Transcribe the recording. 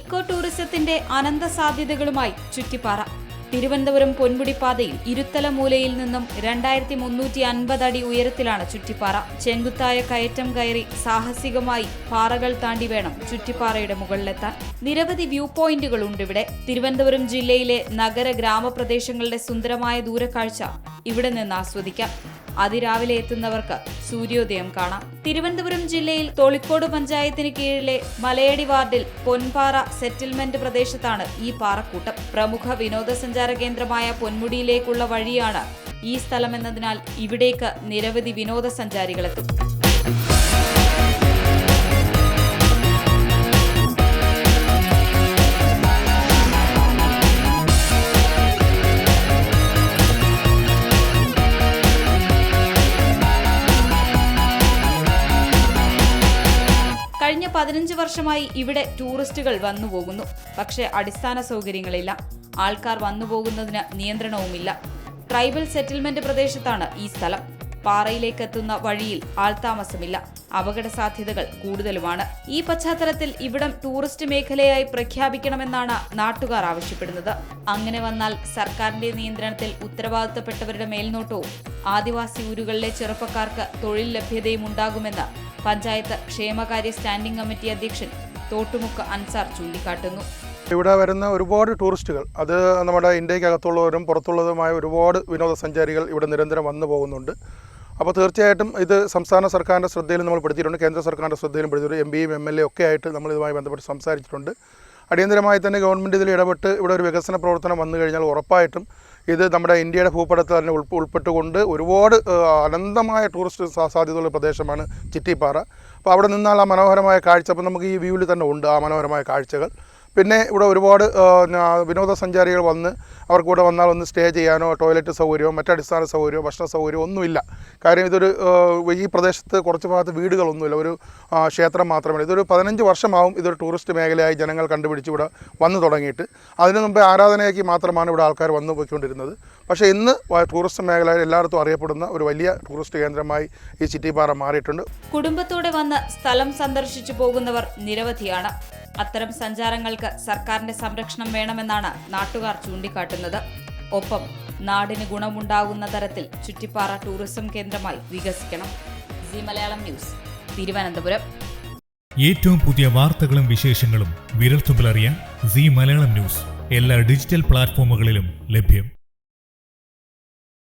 Eco ടൂറിസത്തിന്റെ അനന്ത സാധ്യതകളുമായി ചുറ്റിപ്പാറ. തിരുവനന്തപുരം പൊൻമുടി പാതയിൽ ഇരുത്തല മൂലയിൽ നിന്നും രണ്ടായിരത്തി മുന്നൂറ്റി അൻപത് അടി ഉയരത്തിലാണ് ചുറ്റിപ്പാറ. ചെങ്കുത്തായ കയറ്റം കയറി സാഹസികമായി പാറകൾ താണ്ടി വേണം ചുറ്റിപ്പാറയുടെ മുകളിലെത്താൻ. നിരവധി വ്യൂ പോയിന്റുകൾ ഉണ്ട് ഇവിടെ. തിരുവനന്തപുരം ജില്ലയിലെ നഗര ഗ്രാമപ്രദേശങ്ങളുടെ സുന്ദരമായ ദൂരക്കാഴ്ച ഇവിടെ നിന്ന് ആസ്വദിക്കാം. അതിരാവിലെ എത്തുന്നവർക്ക് സൂര്യോദയം കാണാം. തിരുവനന്തപുരം ജില്ലയിൽ തൊളിക്കോട് പഞ്ചായത്തിന് കീഴിലെ മലയടി വാർഡിൽ പൊൻപാറ സെറ്റിൽമെന്റ് പ്രദേശത്താണ് ഈ പാറക്കൂട്ടം. പ്രമുഖ വിനോദസഞ്ചാര കേന്ദ്രമായ പൊന്മുടിയിലേക്കുള്ള വഴിയാണ് ഈ സ്ഥലമെന്നതിനാൽ ഇവിടേക്ക് നിരവധി വിനോദസഞ്ചാരികളെത്തും. കഴിഞ്ഞ പതിനഞ്ച് വർഷമായി ഇവിടെ ടൂറിസ്റ്റുകൾ വന്നുപോകുന്നു. പക്ഷേ അടിസ്ഥാന സൗകര്യങ്ങളില്ല. ആൾക്കാർ വന്നുപോകുന്നതിന് നിയന്ത്രണവുമില്ല. ട്രൈബൽ സെറ്റിൽമെന്റ് പ്രദേശത്താണ് ഈ സ്ഥലം. പാറയിലേക്ക് എത്തുന്ന വഴിയിൽ ആൾതാമസമില്ല. അപകട സാധ്യതകൾ കൂടുതലുമാണ്. ഈ പശ്ചാത്തലത്തിൽ ഇവിടം ടൂറിസ്റ്റ് മേഖലയായി പ്രഖ്യാപിക്കണമെന്നാണ് നാട്ടുകാർ ആവശ്യപ്പെടുന്നത്. അങ്ങനെ വന്നാൽ സർക്കാരിന്റെ നിയന്ത്രണത്തിൽ ഉത്തരവാദിത്തപ്പെട്ടവരുടെ മേൽനോട്ടവും ആദിവാസി ഊരുകളിലെ ചെറുപ്പക്കാർക്ക് തൊഴിൽ ലഭ്യതയും ഉണ്ടാകുമെന്ന് പഞ്ചായത്ത് ക്ഷേമകാര്യ സ്റ്റാൻഡിംഗ് കമ്മിറ്റി അധ്യക്ഷൻ തോട്ടുമുക്ക് അൻസാർ ചൂണ്ടിക്കാട്ടുന്നു. ഇവിടെ വരുന്ന ഒരുപാട് ടൂറിസ്റ്റുകൾ അത് നമ്മുടെ ഇന്ത്യക്കകത്തുള്ളവരും പുറത്തുള്ളതുമായ ഒരുപാട് വിനോദസഞ്ചാരികൾ ഇവിടെ നിരന്തരം വന്നു പോകുന്നുണ്ട്. അപ്പോൾ തീർച്ചയായിട്ടും ഇത് സംസ്ഥാന സർക്കാരിന്റെ ശ്രദ്ധയിൽ നമ്മൾ പെടുത്തിയിട്ടുണ്ട്. കേന്ദ്ര സർക്കാരിന്റെ ശ്രദ്ധയിലും പെടുത്തിയിട്ടുണ്ട്. എം പിയും എം എൽ എ ഒക്കെ ആയിട്ട് നമ്മൾ ഇതുമായി ബന്ധപ്പെട്ട് സംസാരിച്ചിട്ടുണ്ട്. അടിയന്തരമായി തന്നെ ഗവൺമെന്റ് ഇതിൽ ഇടപെട്ട് ഇവിടെ ഒരു വികസന പ്രവർത്തനം വന്നു കഴിഞ്ഞാൽ ഉറപ്പായിട്ടും ഇത് നമ്മുടെ ഇന്ത്യയുടെ ഭൂപടത്തിൽ തന്നെ ഉൾപ്പെ ഉൾപ്പെട്ടുകൊണ്ട് ഒരുപാട് അനന്തമായ ടൂറിസ്റ്റ് സാധ്യതയുള്ള പ്രദേശമാണ് ചിറ്റിപ്പാറ. അപ്പോൾ അവിടെ നിന്നാൽ ആ മനോഹരമായ കാഴ്ച. അപ്പോൾ നമുക്ക് ഈ വ്യൂവിൽ തന്നെ ഉണ്ട് ആ മനോഹരമായ കാഴ്ചകൾ. പിന്നെ ഇവിടെ ഒരുപാട് വിനോദസഞ്ചാരികൾ വന്ന് അവർക്ക് ഇവിടെ വന്നാൽ ഒന്ന് സ്റ്റേ ചെയ്യാനോ ടോയ്ലറ്റ് സൗകര്യമോ മറ്റടിസ്ഥാന സൗകര്യമോ ഭക്ഷണ സൗകര്യമോ ഒന്നുമില്ല. കാര്യം ഇതൊരു ഈ പ്രദേശത്ത് കുറച്ച് ഭാഗത്ത് വീടുകളൊന്നുമില്ല. ഒരു ക്ഷേത്രം മാത്രമല്ല. ഇതൊരു പതിനഞ്ച് വർഷമാവും ഇതൊരു ടൂറിസ്റ്റ് മേഖലയായി ജനങ്ങൾ കണ്ടുപിടിച്ച് ഇവിടെ വന്നു തുടങ്ങിയിട്ട്. അതിനു മുമ്പേ ആരാധനയ്ക്ക് മാത്രമാണ് ഇവിടെ ആൾക്കാർ വന്നു പോയിക്കൊണ്ടിരുന്നത്. പക്ഷേ ഇന്ന് ടൂറിസ്റ്റ് മേഖലയിൽ എല്ലായിടത്തും അറിയപ്പെടുന്ന ഒരു വലിയ ടൂറിസ്റ്റ് കേന്ദ്രമായി ഈ ചിറ്റിപ്പാറ മാറിയിട്ടുണ്ട്. കുടുംബത്തോടെ വന്ന് സ്ഥലം സന്ദർശിച്ചു പോകുന്നവർ നിരവധിയാണ്. അത്തരം സഞ്ചാരങ്ങൾക്ക് സർക്കാരിന്റെ സംരക്ഷണം വേണമെന്നാണ് നാട്ടുകാർ ചൂണ്ടിക്കാട്ടുന്നത്. ഒപ്പം നാടിന് ഗുണമുണ്ടാകുന്ന തരത്തിൽ ചുറ്റിപ്പാറ ടൂറിസം കേന്ദ്രമായി വികസിക്കണം. C Malayalam news Thiruvananthapuram. ഏറ്റവും പുതിയ വാർത്തകളും വിശേഷങ്ങളും വിരൽത്തുമ്പിലറിയാൻ സി മലയാളം ന്യൂസ് എല്ലാ ഡിജിറ്റൽ പ്ലാറ്റ്ഫോമുകളിലും ലഭ്യം.